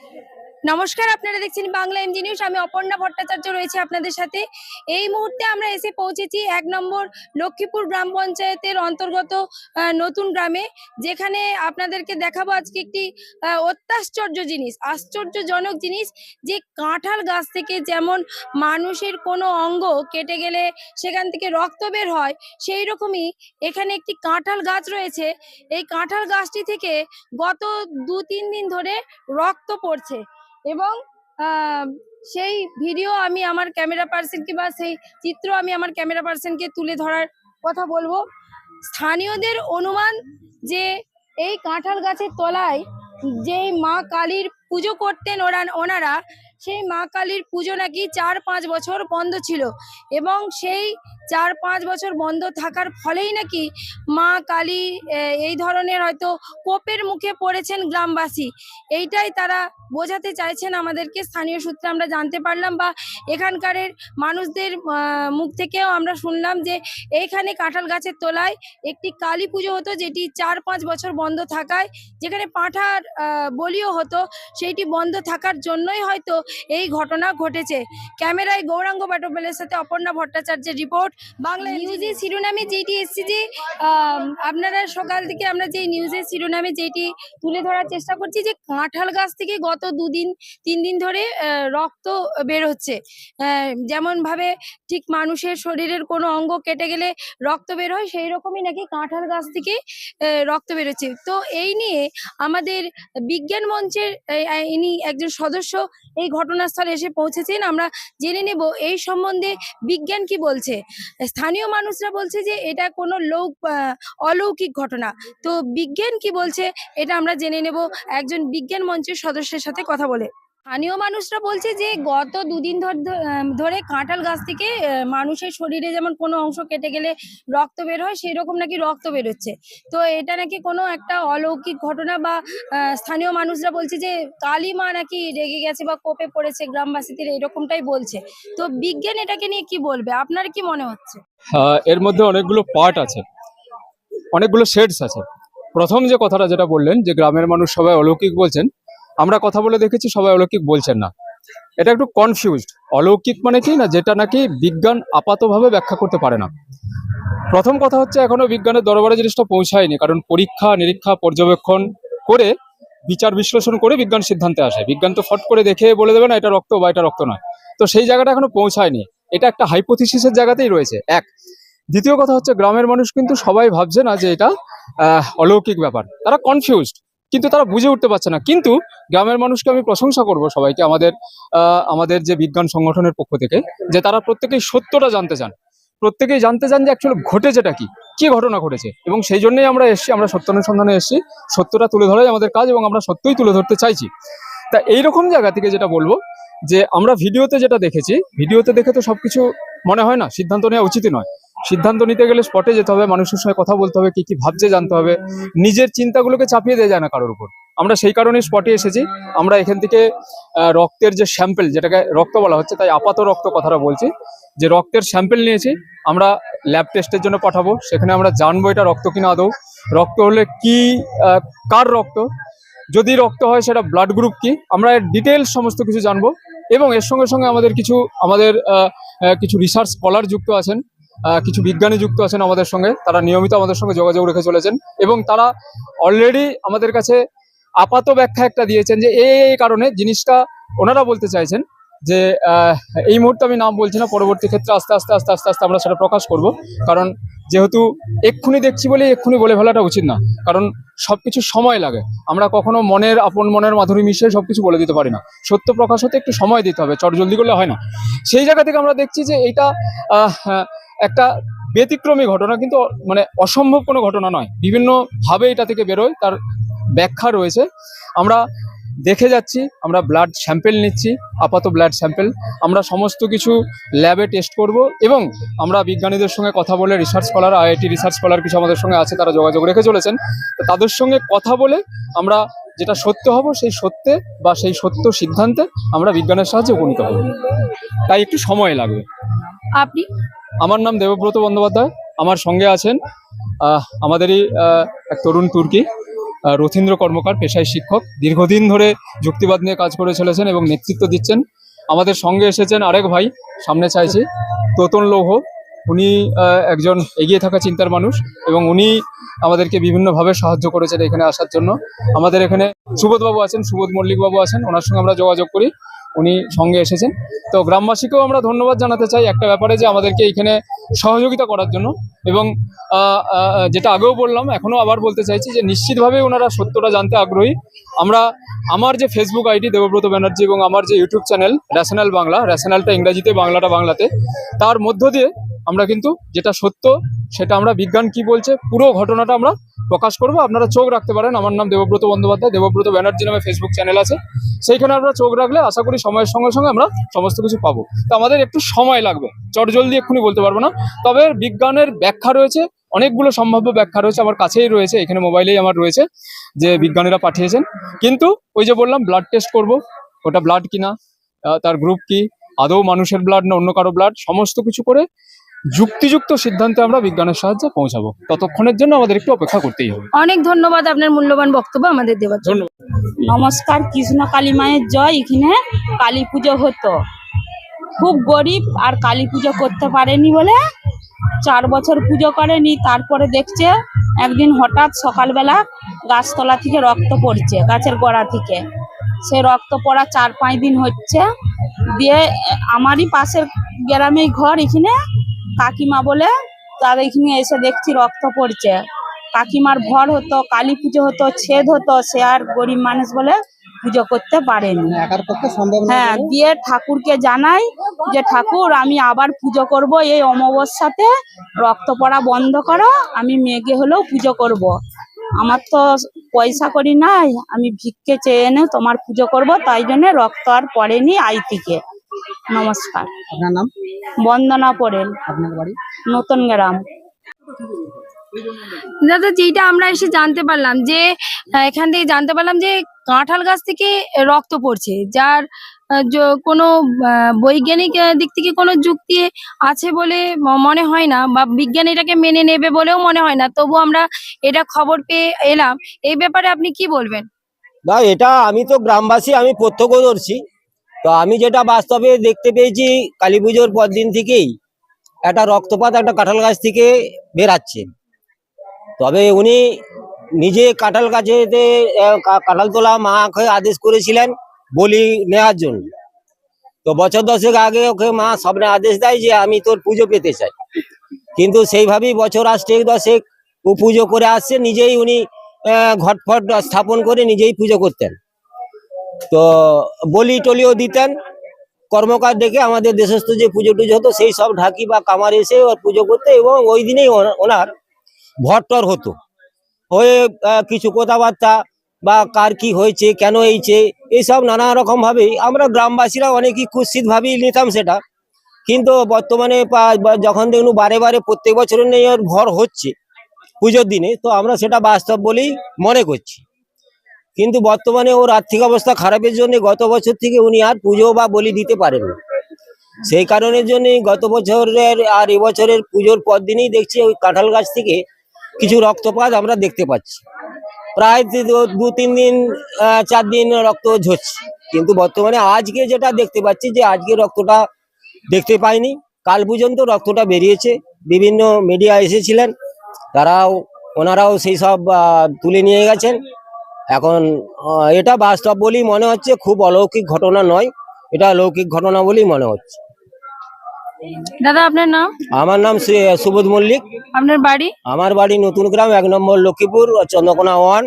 Thank you. নমস্কার, আপনারা দেখছেন বাংলা এমজি নিউজ আমি অপর্ণা ভট্টাচার্য রয়েছে আপনাদের সাথে। এই মুহূর্তে আমরা এসে পৌঁছেছি এক নম্বর লক্ষ্মীপুর গ্রাম পঞ্চায়েতের অন্তর্গত নতুন গ্রামে। যেখানে আপনাদেরকে দেখাবো আজকে একটি অত্যাশ্চর্য জিনিস, আশ্চর্যজনক জিনিস। যে কাঁঠাল গাছ থেকে যেমন মানুষের কোনো অঙ্গ কেটে গেলে সেখান থেকে রক্ত বের হয়, সেই রকমই এখানে একটি কাঁঠাল গাছ রয়েছে। এই কাঁঠাল গাছটি থেকে গত দু তিন দিন ধরে রক্ত পড়ছে। এবং সেই ভিডিও আমি আমার ক্যামেরা পার্সনকে বা সেই চিত্র আমি আমার ক্যামেরা পার্সনকে তুলে ধরার কথা বলব। স্থানীয়দের অনুমান যে এই কাঁঠাল গাছের তলায় যে মা কালীর পুজো করতেন ওরা, ওনারা, সেই মা কালীর পুজো নাকি চার পাঁচ বছর বন্ধ ছিল এবং সেই চার পাঁচ বছর বন্ধ থাকার ফলেই নাকি মা কালী এই ধরনের হয়তো কোপের মুখে পড়েছেন গ্রামবাসী। এইটাই তারা বোঝাতে চাইছেন আমাদেরকে, স্থানীয় সূত্রে আমরা জানতে পারলাম বা এখানকারের মানুষদের মুখ থেকেও আমরা শুনলাম যে এইখানে কাঁঠাল গাছের তলায় একটি কালী পুজো হতো যেটি চার পাঁচ বছর বন্ধ থাকায়, যেখানে পাঁঠার বলিও হতো, সেইটি বন্ধ থাকার জন্যই হয়তো এই ঘটনা ঘটেছে। ক্যামেরায় গৌরাঙ্গ বাটবেলের সাথে অপর্ণা ভট্টাচার্যের রিপোর্ট বাংলা নিউজের শিরোনামে যেটি এসেছে যে আহ, আপনারা সকাল থেকে আমরা যে নিউজের শিরোনামে যেটি তুলে ধরার চেষ্টা করছি যে কাঁঠাল গাছ থেকে গত দুদিন তিন দিন ধরে রক্ত বের হচ্ছে। যেমন ভাবে ঠিক মানুষের শরীরের কোনো অঙ্গ কেটে গেলে রক্ত বের হয় সেই রকমই নাকি কাঁঠাল গাছ থেকে আহ, রক্ত বেরোচ্ছে তো এই নিয়ে আমাদের বিজ্ঞান মঞ্চের ইনি একজন সদস্য এই ঘটনাস্থলে এসে পৌঁছেছেন। আমরা জেনে নেব এই সম্বন্ধে বিজ্ঞান কি বলছে। স্থানীয় মানুষরা বলছে যে এটা কোনো লৌক অলৌকিক ঘটনা। তো বিজ্ঞান কি বলছে, এটা আমরা জেনে নেব। একজন বিজ্ঞান মঞ্চের সদস্যের সাথে কথা বলে। স্থানীয় মানুষরা বলছে যে গত দুদিন ধর- কাঁঠাল গাছ থেকে মানুষের শরীরে যেমন কোনো অংশ কেটে গেলে রক্ত বের হয় সেই রকম নাকি রক্ত বেরোচ্ছে। তো এটা নাকি কোনো একটা অলৌকিক ঘটনা বা স্থানীয় মানুষরা বলছে যে কালী মা নাকি রেগে গেছে বা কোপে পড়েছে গ্রামবাসীদের এরকমটাই বলছে। তো বিজ্ঞান এটাকে নিয়ে কি বলবে? আপনার কি মনে হচ্ছে? এর মধ্যে অনেকগুলো পার্ট আছে। অনেকগুলো শেডস আছে। প্রথম যে কথাটা যেটা বললেন যে গ্রামের মানুষ সবাই অলৌকিক বলছেন আমরা কথা বলে দেখেছি, সবাই অলৌকিক বলছেন না। এটা একটু কনফিউজড অলৌকিক মানে কি না, যেটা নাকি বিজ্ঞান আপাতভাবে ব্যাখ্যা করতে পারে না। প্রথম কথা হচ্ছে, এখনও বিজ্ঞানের দরবারে জিনিসটা পৌঁছায়নি, কারণ পরীক্ষা, নিরীক্ষা, পর্যবেক্ষণ করে বিচার বিশ্লেষণ করে বিজ্ঞান সিদ্ধান্তে আসে। বিজ্ঞান তো ফট করে দেখে বলে দেবে না, এটা রক্ত বা এটা রক্ত নয়। তো সেই জায়গাটা এখনও পৌঁছায়নি। এটা একটা হাইপোথিসিসের জায়গাতেই রয়েছে, এক। দ্বিতীয় কথা হচ্ছে, গ্রামের মানুষ কিন্তু সবাই ভাবছে না যে এটা অলৌকিক ব্যাপার। তারা কনফিউজড কিন্তু তারা বুঝে উঠতে পারছে না। কিন্তু গ্রামের মানুষকে আমি প্রশংসা করব সবাইকে, আমাদের আমাদের যে বিজ্ঞান সংগঠনের পক্ষ থেকে, যে তারা প্রত্যেকেই সত্যটা জানতে চান। প্রত্যেকেই জানতে চান যে অ্যাকচুয়ালি ঘটেছেটা কি কি ঘটনা ঘটেছে। এবং সেই জন্যই আমরা এসেছি, আমরা সত্য অনুসন্ধানে এসেছি, সত্যটা তুলে ধরাই আমাদের কাজ এবং আমরা সত্যই তুলে ধরতে চাইছি। তা এইরকম জায়গা থেকে যেটা বলব, যে আমরা ভিডিওতে যেটা দেখেছি, ভিডিওতে দেখে তো সবকিছু মনে হয় না, সিদ্ধান্ত নেওয়া উচিতই নয়। সিদ্ধান্ত নিতে গেলে স্পটে যেতে হবে, মানুষের সঙ্গে কথা বলতে হবে, কি কি ভাবছে জানতে হবে। নিজের চিন্তাগুলোকে চাপিয়ে দেওয়া যায় না কারোর উপর। আমরা সেই কারণেই স্পটে এসেছি। আমরা এখান থেকে রক্তের যে স্যাম্পেল যেটাকে রক্ত বলা হচ্ছে, তাই আপাত রক্ত কথাটা বলছি। যে রক্তের স্যাম্পেল নিয়েছি, আমরা ল্যাব টেস্টের জন্য পাঠাবো। সেখানে আমরা জানব এটা রক্ত কিনা আদৌ। রক্ত হলে কি কার রক্ত? যদি রক্ত হয়, সেটা ব্লাড গ্রুপ কি? আমরা ডিটেলস সমস্ত কিছু জানব। এবং এর সঙ্গে সঙ্গে আমাদের কিছু আমাদের কিছু রিসার্চ স্কলার যুক্ত আছেন কিছু বিজ্ঞানী যুক্ত আছেন আমাদের সঙ্গে, তারা নিয়মিত আমাদের সঙ্গে যোগাযোগ রেখে চলেছেন এবং তারা অলরেডি আমাদের কাছে আপাত ব্যাখ্যা একটা দিয়েছেন যে এই কারণে জিনিসটা ওনারা বলতে চাইছেন যে এই মুহূর্তে আমি নাম বলছি না পরবর্তী ক্ষেত্রে আস্তে আস্তে আস্তে আস্তে আস্তে আমরা সেটা প্রকাশ করব। কারণ যেহেতু এক্ষুনি দেখছি বলে এক্ষুনি বলে ফেলাটা উচিত না। কারণ সবকিছু সময় লাগে। আমরা কখনো মনের আপন মনের মাধুরী মিশিয়ে সবকিছু বলে দিতে পারি না। সত্য প্রকাশ হতে একটু সময় দিতে হবে চট জলদি করলে হয় না। সেই জায়গা থেকে আমরা দেখছি যে এটা আহ, একটা ব্যতিক্রমী ঘটনা কিন্তু মানে অসম্ভব কোনো ঘটনা নয়। বিভিন্নভাবে এটা থেকে বেরোয় তার ব্যাখ্যা রয়েছে। আমরা দেখে যাচ্ছি আমরা ব্লাড স্যাম্পেল নিচ্ছি আপাত ব্লাড স্যাম্পেল আমরা সমস্ত কিছু ল্যাবে টেস্ট করব এবং আমরা বিজ্ঞানীদের সঙ্গে কথা বলে research scholar IIT research scholar কিছু আমাদের সঙ্গে আছে তারা যোগাযোগ রেখে চলেছেন। তো তাদের সঙ্গে কথা বলে আমরা যেটা সত্য হব সেই সত্যে বা সেই সত্য সিদ্ধান্তে আমরা বিজ্ঞানের সাহায্যে উপনীত হব। তাই একটু সময় লাগবে। আপনি? আমার নাম দেবব্রত বন্দ্যোপাধ্যায় আমার সঙ্গে আছেন আমাদেরই এক তরুণ তুর্কি। রথীন্দ্র কর্মকার, পেশায় শিক্ষক, দীর্ঘদিন ধরে যুক্তিবাদ নিয়ে কাজ করে চলেছেন এবং নেতৃত্ব দিচ্ছেন। আমাদের সঙ্গে এসেছেন আরেক ভাই, সামনে চাইছি, তোতন লৌহ। উনি একজন এগিয়ে থাকা চিন্তার মানুষ এবং উনি আমাদেরকে বিভিন্নভাবে সাহায্য করেছেন এখানে আসার জন্য। আমাদের এখানে সুবোধবাবু আছেন, সুবোধ মল্লিকবাবু আছেন, ওনার সঙ্গে আমরা যোগাযোগ করি। উনি সঙ্গে এসেছেন। তো গ্রামবাসীকেও আমরা ধন্যবাদ জানাতে চাই একটা ব্যাপারে যে আমাদেরকে এখানে সহযোগিতা করার জন্য এবং যেটা আগেও বললাম এখনও আবার বলতে চাইছি যে নিশ্চিতভাবে ওনারা সত্যটা জানতে আগ্রহী। আমরা, আমার যে ফেসবুক আইডি দেবব্রত ব্যানার্জি এবং আমার যে ইউটিউব চ্যানেল র্যাশনাল বাংলা র্যাশনালটা ইংরাজিতে, বাংলাটা বাংলাতে, তার মধ্য দিয়ে আমরা কিন্তু যেটা সত্য, সেটা আমরা বিজ্ঞান কি বলছে, পুরো ঘটনাটা আমরা প্রকাশ করব। আপনারা চোখ রাখতে পারেন। আমার নাম দেবব্রত বন্দ্যোপাধ্যায়। দেবব্রত ব্যানার্জি নামে ফেসবুক চ্যানেল আছে। সেইখানে আমরা চোখ রাখলে আশা করি সময়ের সঙ্গে সঙ্গে আমরা সমস্ত কিছু পাবো। তো আমাদের একটু সময় লাগবে। চটজলদি এক্ষুনি বলতে পারব না। তবে বিজ্ঞানের ব্যাখ্যা রয়েছে। অনেকগুলো সম্ভাব্য ব্যাখ্যা রয়েছে। আমার কাছেই রয়েছে। এখানে মোবাইলেই আমার রয়েছে যে বিজ্ঞানীরা পাঠিয়েছেন। কিন্তু ওই যে বললাম ব্লাড টেস্ট করব। ওটা ব্লাড কিনা? তার গ্রুপ কি? আদৌ মানুষের ব্লাড না অন্য কারও ব্লাড সমস্ত কিছু করে যুক্তিযুক্ত সিদ্ধান্তে আমরা বিজ্ঞানের সাহায্যে পৌঁছাবো। ততক্ষণের জন্য আমাদের একটু অপেক্ষা করতেই হবে। অনেক ধন্যবাদ আপনার মূল্যবান বক্তব্য আমাদের দেওয়ার জন্য। নমস্কার কৃষ্ণ কালী মায়ের জয়। এখানে কালী পুজো হতো। খুব গরিব আর কালী পুজো করতে পারেনি বলে চার বছর পুজো করেনি তারপরে দেখছে একদিন হঠাৎ সকালবেলা গাছতলা থেকে রক্ত পড়ছে গাছের গোড়া থেকে। সে রক্ত পড়া চার পাঁচ দিন হচ্ছে। দিয়ে আমারই পাশের গ্রামেই ঘর এখানে কাকিমা বলে তার এখানে এসে দেখছি রক্ত পড়ছে। কাকিমার ভর হতো কালী পুজো হতো ছেদ হতো সে আর গরিব মানুষ বলে পুজো করতে পারেনি। একার পক্ষে সম্ভব না হ্যাঁ দিয়ে ঠাকুরকে জানাই যে ঠাকুর আমি আবার পুজো করব এই অমাবস্যাতে রক্ত পড়া বন্ধ করো আমি মেঘে হলেও পুজো করব। আমার তো পয়সা করি নাই আমি ভিক্ষে চেয়ে এনে তোমার পুজো করব তাই জন্য রক্ত আর পড়েনি আইতিকে। নমস্কার। আপনার নাম? বন্দনা পড়েন আপনার বাড়ি? নতুন গ্রাম। দাদা যেটা আমরা এসে জানতে পারলাম যে আহ, এখান থেকে জানতে পারলাম যে কাঁঠাল গাছ থেকে রক্ত পড়ছে যার কোনো আহ, বৈজ্ঞানিক দিক থেকে কোনো যুক্তি আছে বলে মনে হয় না বা বিজ্ঞান এটাকে মেনে নেবে বলেও মনে হয় না। তবু আমরা এটা খবর পেয়ে এলাম। এই ব্যাপারে আপনি কি বলবেন? না এটা আমি তো গ্রামবাসী আমি প্রত্যক্ষদর্শী। তো আমি যেটা বাস্তবে দেখতে পেয়েছি, কালী পুজোর পর দিন থেকেই একটা রক্তপাত একটা কাঁঠাল গাছ থেকে বেরাচ্ছে। তবে উনি নিজে কাঁঠাল গাছেতে কাঁঠাল তোলা মাকে আদেশ করেছিলেন বলি নেওয়ার জন্য। তো বছর দশেক আগে ওকে মা স্বপ্নে আদেশ দেয় যে, আমি তোর পুজো পেতে চাই। কিন্তু সেইভাবেই বছর আসছে দশেক ও পুজো করে আসছে, নিজেই উনি ঘটফট স্থাপন করে নিজেই পুজো করতেন। তো বলি টলিও দিতেন। কর্মকার ডেকে আমাদের দেশস্থ যে পুজো টুজো হতো, সেই সব ঢাকি বা কামার এসে ওর পুজো করতে এবং ওই দিনেই ওনা- ওনার ভট্টর হতো। হয়ে কিছু কথাবার্তা বা কার কি হয়েছে, কেন হয়েছে এইসব নানা রকম ভাবেই আমরা গ্রামবাসীরা অনেকই কুৎসিত ভাবেই নিতাম সেটা। কিন্তু বর্তমানে যখন দেখুন বারে বারে প্রত্যেক বছরের নিয়ে ওর ভর হচ্ছে পুজোর দিনে, তো আমরা সেটা বাস্তব বলেই মনে করছি। কিন্তু বর্তমানে ওর আর্থিক অবস্থা খারাপের জন্য গত বছর থেকে উনি আর পুজো বা বলি দিতে পারেননি সেই কারণের জন্যই গত বছরের আর এবছরের পুজোর পর দিনই দেখছি ওই কাঁঠাল গাছ থেকে কিছু রক্তপাত আমরা দেখতে পাচ্ছি। প্রায় দু তিন দিন চার দিন রক্ত ঝরছে। কিন্তু বর্তমানে আজকে যেটা দেখতে পাচ্ছি যে আজকে রক্তটা দেখতে পাইনি। কাল পর্যন্ত রক্তটা বেরিয়েছে। বিভিন্ন মিডিয়া এসেছিলেন। তারাও, ওনারাও সেই সব তুলে নিয়ে গেছেন। এখন এটা বাস্তব বলেই মনে হচ্ছে খুব অলৌকিক ঘটনা নয় এটা লৌকিক ঘটনা বলেই মনে হচ্ছে। দাদা আপনার নাম? আমার নাম সুবোধ মল্লিক। আপনার বাড়ি? আমার বাড়ি নতুন গ্রাম এক নম্বর লক্ষ্মীপুর চন্দ্রকোনা ওয়ান।